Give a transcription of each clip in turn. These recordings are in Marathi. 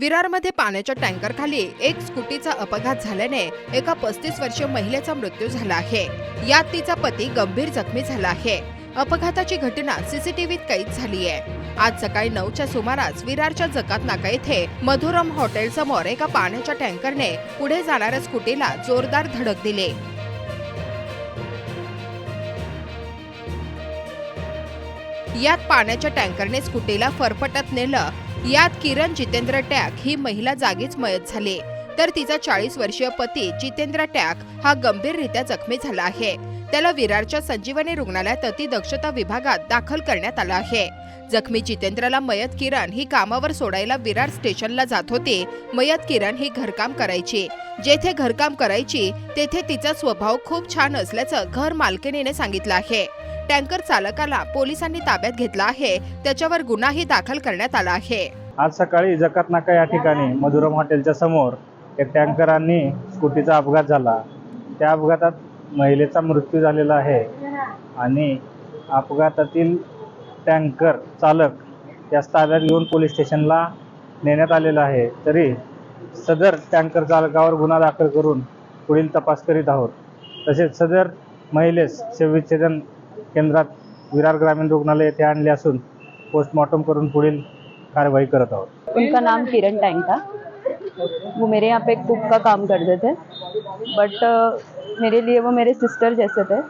विरारमध्ये पाण्याच्या टँकरखाली एक स्कूटीचा अपघात झाल्याने एका पस्तीस वर्षीय महिलेचा मृत्यू झाला आहे. यात तिचा पती गंभीर जखमी झाला आहे. अपघाताची घटना सीसीटीव्हीत कैद झाली आहे. आज सकाळी नऊच्या सुमारास विरारच्या जकात नाका येथे मधुरम हॉटेल समोर एका पाण्याच्या टँकरने पुढे जाणाऱ्या स्कूटीला जोरदार धडक दिली. यात पाण्याच्या टँकरने स्कूटीला फरफटत नेलं यात किरण जितेंद्र टॅक ही महिला जागीच मयत झाली. तर तिचा चाळीस वर्षीय पती जितेंद्र टॅक हा गंभीररित्या जखमी झाला आहे. त्याला विरारच्या संजीवनी रुग्णालयात अतिदक्षता विभागात दाखल करण्यात आलं आहे. जखमी जितेंद्रला मयत किरण ही कामावर सोडायला विरार स्टेशनला जात होती. मयत किरण ही घरकाम करायची. जेथे घरकाम करायची तेथे तिचा स्वभाव खूप छान असल्याचं घर मालकिनीने सांगितलं आहे. टँकर चालकाला पोलिसांनी ताब्यात घेतला आहे. त्याच्यावर गुन्हाही दाखल करण्यात आला आहे. आज सकाळी जकात नाका या ठिकाणी मधुरम हॉटेलच्या समोर एक टँकरांनी स्कूटीचा अपघात झाला. त्या अपघातात महिलेचा मृत्यू झालेला आहे. आणि अपघातातील टँकर चालक यास ताब्यात घेऊन पोलीस स्टेशनला नेण्यात आलेला आहे. तरी सदर टँकर चालकावर गुन्हा दाखल करून पुढील तपास करीत आहोत. तसेच सदर महिलेस सेविच्छेदन केंद्रात विरार ग्रामीण रुग्णालय पोस्टमॉर्टम करून पुढील करत आहोत. उनका नाम किरण टैंग था. वो मेरे यहाँ पे कुक का काम करते थे. बट मेरे लिए वो मेरे सिस्टर जैसे थे.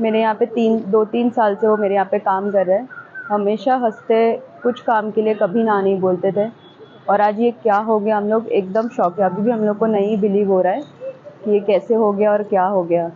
मेरे यहाँ पे तीन, दो तीन साल से वो मेरे यहाँ पे काम कर रहे हैं. हमेशा हँसते, कुछ काम के लिए कभी ना नहीं बोलते थे. और आज ये क्या हो गया, हम लोग एकदम शौक है. अभी भी हम लोग को नहीं बिलीव हो रहा है कि ये कैसे हो गया और क्या हो गया।